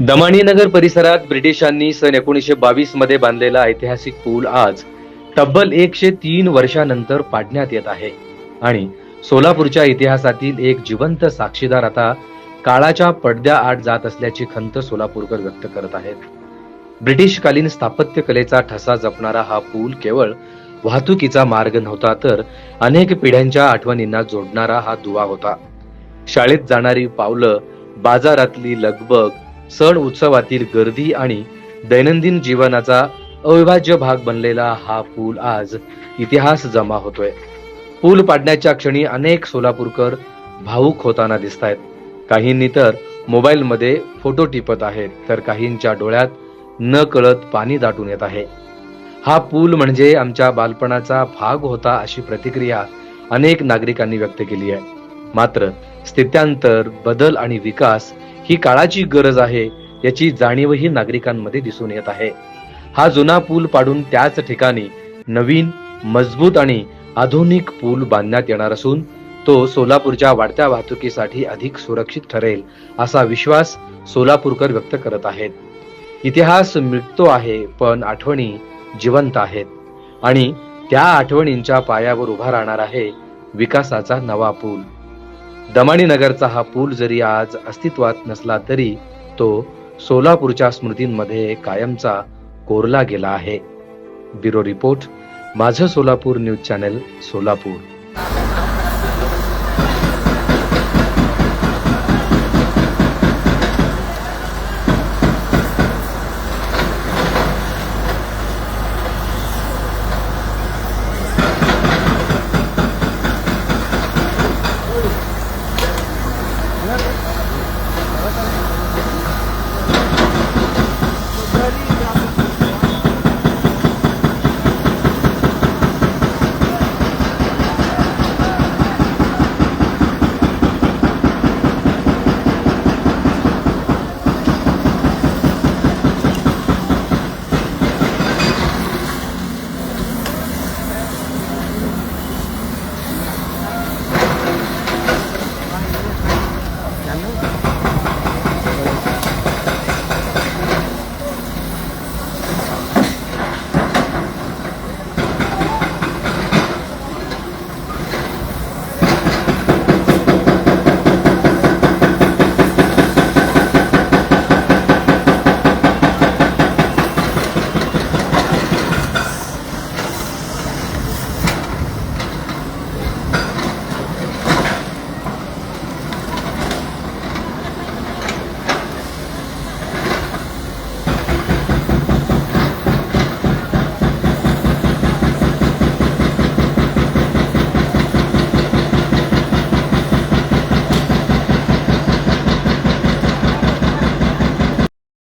दमाणीनगर परिसरात ब्रिटिशांनी सन एकोणीसशे बावीसमध्ये बांधलेला ऐतिहासिक पूल आज तब्बल एकशे तीन वर्षानंतर पाडण्यात येत आहे. आणि सोलापूरच्या इतिहासातील एक जिवंत साक्षीदार आता काळाच्या पडद्याआड जात असल्याची खंत सोलापूरकर व्यक्त करत आहेत. ब्रिटिशकालीन स्थापत्य कलेचा ठसा जपणारा हा पूल केवळ वाहतुकीचा मार्ग नव्हता तर अनेक पिढ्यांच्या आठवणींना जोडणारा हा दुवा होता. शाळेत जाणारी पावलं बाजारातली लगबग सण उत्सवातील गर्दी आणि दैनंदिन जीवनाचा अविभाज्य भाग बनलेला हा पूल आज इतिहास जमा होतोय. पूल पाडण्याच्या क्षणी अनेक सोलापूरकर भावुक होताना दिसत आहेत काहींनी तर मोबाईलमध्ये फोटो टिपत आहेत तर काहींच्या डोळ्यात न कळत पाणी दाटून येत आहे. हा पूल म्हणजे आमच्या बालपणाचा भाग होता अशी प्रतिक्रिया अनेक नागरिकांनी व्यक्त केली आहे. मात्र स्थित्यांतर बदल आणि विकास ही काळाची गरज आहे याची जाणीवही नागरिकांमध्ये दिसून येत आहे. हा जुना पूल पाडून त्याच ठिकाणी नवीन मजबूत आणि आधुनिक पूल बांधण्यात येणार असून तो सोलापूरच्या वाढत्या वाहतुकीसाठी अधिक सुरक्षित ठरेल असा विश्वास सोलापूरकर व्यक्त करत आहेत. इतिहास मिटतो आहे पण आठवणी जिवंत आहेत. आणि त्या आठवणींच्या पायावर उभा राहणार आहे विकासाचा नवा पूल. दमाणी नगरचा हा पूल जरी आज अस्तित्वात नसला तरी तो सोलापूरच्या स्मृतींमध्ये कायमचा कोरला गेला आहे. ब्युरो रिपोर्ट माझं सोलापूर न्यूज चॅनल सोलापूर.